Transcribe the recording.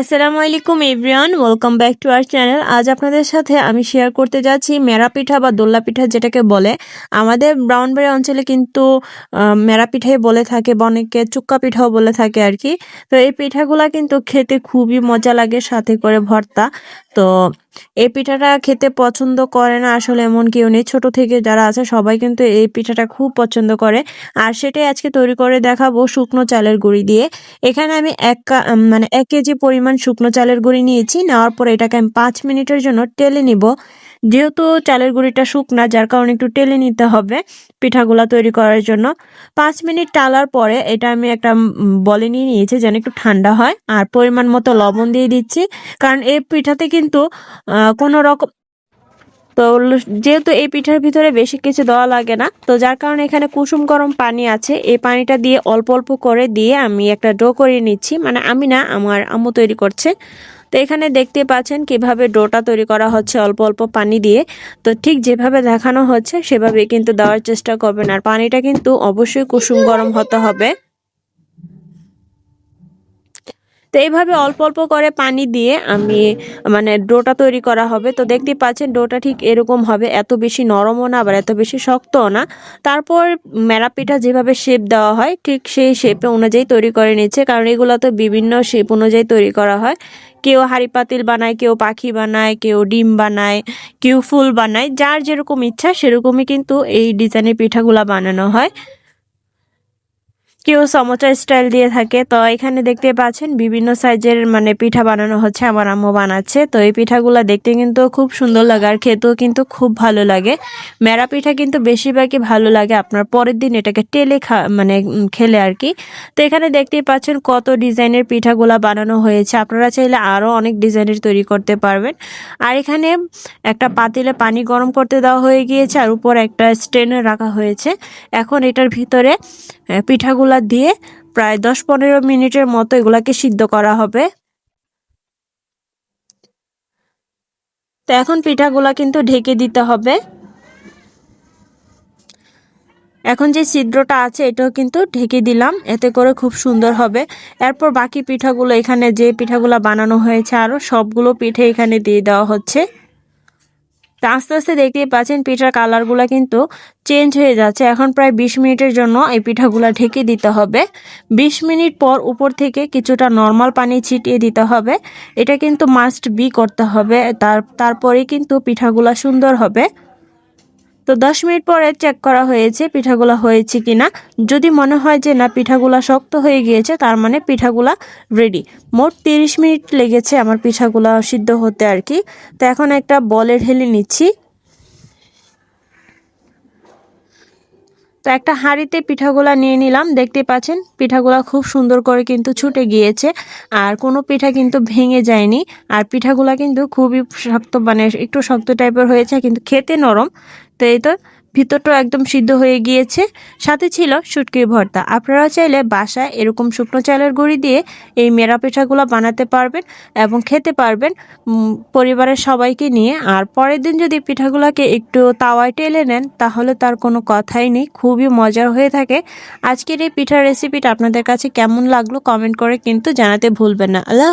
আসসালামু আলাইকুম, everyone. Welcome back to our channel আজ আপনাদের সাথে আমি শেয়ার করতে যাচ্ছি মেরা পিঠা বা দোল্লা পিঠা যেটাকে বলে। আমাদের ব্রাউনবাড়ি অঞ্চলে কিন্তু মেরা পিঠাই বলে থাকে বা অনেকে চুক্কা পিঠাও বলে থাকে আর কি। তো এই পিঠাগুলা কিন্তু খেতে খুবই মজা লাগে, সাথে করে ভর্তা। তো এই পিঠাটা খেতে পছন্দ করে না, আসলে এমন কেউ নেই। ছোটো থেকে যারা আছে, সবাই কিন্তু এই পিঠাটা খুব পছন্দ করে। আর সেটাই আজকে তৈরি করে দেখাবো শুকনো চালের গুঁড়ি দিয়ে। এখানে আমি এক মানে এক কেজি পরিমাণ শুকনো চালের গুঁড়ি নিয়েছি। নেওয়ার পরে এটাকে আমি পাঁচ মিনিটের জন্য টেলে নিব। যেহেতু চালের গুঁড়িটা শুকনা, যার কারণে একটু টেলে নিতে হবে পিঠাগুলা তৈরি করার জন্য। পাঁচ মিনিট টালার পরে এটা আমি একটা বলে নিয়ে নিয়েছি যেন একটু ঠান্ডা হয়, আর পরিমাণ মতো লবণ দিয়ে দিচ্ছি। কারণ এই পিঠাতে কিন্তু কোনো রকম তো যেহেতু এই পিঠার ভিতরে বেশি কিছু দেওয়া লাগে না, তো যার কারণে এখানে কুসুম গরম পানি আছে। এই পানিটা দিয়ে অল্প অল্প করে দিয়ে আমি একটা ডো করে নিচ্ছি। মানে আমি না, আমার আম্মু তৈরি করছে। তো এখানে দেখতে পাচ্ছেন কীভাবে ডোটা তৈরি করা হচ্ছে অল্প অল্প পানি দিয়ে। তো ঠিক যেভাবে দেখানো হচ্ছে, সেভাবে কিন্তু দেওয়ার চেষ্টা করবেন। আর পানিটা কিন্তু অবশ্যই কুসুম গরম হতে হবে। তো এইভাবে অল্প অল্প করে পানি দিয়ে আমি মানে ডোটা তৈরি করা হবে। তো দেখতে পাচ্ছেন ডোটা ঠিক এরকম হবে, এত বেশি নরমও না, আবার এত বেশি শক্তও না। তারপর মেরা পিঠা যেভাবে শেপ দেওয়া হয়, ঠিক সেই শেপে অনুযায়ী তৈরি করে নিচ্ছে, কারণ এগুলো তো বিভিন্ন শেপ অনুযায়ী তৈরি করা হয়। কেউ হাঁড়ি পাতিল বানায়, কেউ পাখি বানায়, কেউ ডিম বানায়, কেউ ফুল বানায়, যার যেরকম ইচ্ছা সেরকমই কিন্তু এই ডিজাইনের পিঠাগুলা বানানো হয়। কেউ সমোচা স্টাইল দিয়ে থাকে। তো এখানে দেখতে পাচ্ছেন বিভিন্ন সাইজের মানে পিঠা বানানো হচ্ছে আমার আম্মু বানাচ্ছে। তো এই পিঠাগুলো দেখতে কিন্তু খুব সুন্দর লাগে আর খেতেও কিন্তু খুব ভালো লাগে। মেরা পিঠা কিন্তু বেশিরভাগই ভালো লাগে আপনার পরের দিন এটাকে টেলে খা মানে খেলে আর কি। তো এখানে দেখতেই পাচ্ছেন কত ডিজাইনের পিঠাগুলা বানানো হয়েছে। আপনারা চাইলে আরও অনেক ডিজাইনের তৈরি করতে পারবেন। আর এখানে একটা পাতিলে পানি গরম করতে দেওয়া হয়ে গিয়েছে আর উপর একটা স্টেনে রাখা হয়েছে। এখন এটার ভিতরে আহ, পিঠাগুলা দিয়ে প্রায় দশ পনেরো মিনিটের মতো এগুলাকে সিদ্ধ করা হবে। তো এখন পিঠাগুলা কিন্তু ঢেকে দিতে হবে। এখন যে ছিদ্রটা আছে এটাও কিন্তু ঢেকে দিলাম, এতে করে খুব সুন্দর হবে। এরপর বাকি পিঠাগুলো এখানে যে পিঠাগুলো বানানো হয়েছে আরও সবগুলো পিঠে এখানে দিয়ে দেওয়া হচ্ছে। তা আস্তে আস্তে দেখতেই পাচ্ছেন পিঠার কালারগুলো কিন্তু চেঞ্জ হয়ে যাচ্ছে। এখন প্রায় বিশ মিনিটের জন্য এই পিঠাগুলো ঢেকে দিতে হবে। বিশ মিনিট পর উপর থেকে কিছুটা নর্মাল পানি ছিটিয়ে দিতে হবে। এটা কিন্তু মাস্ট বি করতে হবে। তার, তারপরেই কিন্তু পিঠাগুলো সুন্দর হবে। তো দশ মিনিট পরে চেক করা হয়েছে পিঠাগুলা হয়েছে কিনা। যদি মনে হয় যে না, পিঠাগুলা শক্ত হয়ে গিয়েছে, তার মানে পিঠাগুলা রেডি মোট তিরিশ মিনিট লেগেছে আমার পিঠাগুলা সিদ্ধ হতে আর কি। তো এখন একটা বলে ঢেলে নিচ্ছি। তো একটা হাঁড়িতে পিঠাগুলা নিয়ে নিলাম। দেখতে পাচ্ছেন, পিঠাগুলা খুব সুন্দর করে কিন্তু ছুটে গিয়েছে আর কোনো পিঠা কিন্তু ভেঙে যায়নি। আর পিঠাগুলা কিন্তু খুবই শক্ত মানে একটু শক্ত টাইপের হয়েছে, কিন্তু খেতে নরম। তো এই তো ভিতরটা একদম সিদ্ধ হয়ে গিয়েছে। সাথে ছিল শুটকির ভর্তা। আপনারা চাইলে বাসায় এরকম শুকনো চালের গুঁড়ি দিয়ে এই মেরা পিঠাগুলো বানাতে পারবেন এবং খেতে পারবেন। পরিবারের সবাইকে নিয়ে। আর পরের দিন যদি পিঠাগুলোকে একটু তাওয়ায় টেলে নেন, তাহলে তার কোনো কথাই নেই। খুবই মজার হয়ে থাকে। আজকের এই পিঠার রেসিপিটা আপনাদের কাছে কেমন লাগল কমেন্ট করে কিন্তু জানাতে ভুলবেন না। আল্লাহ।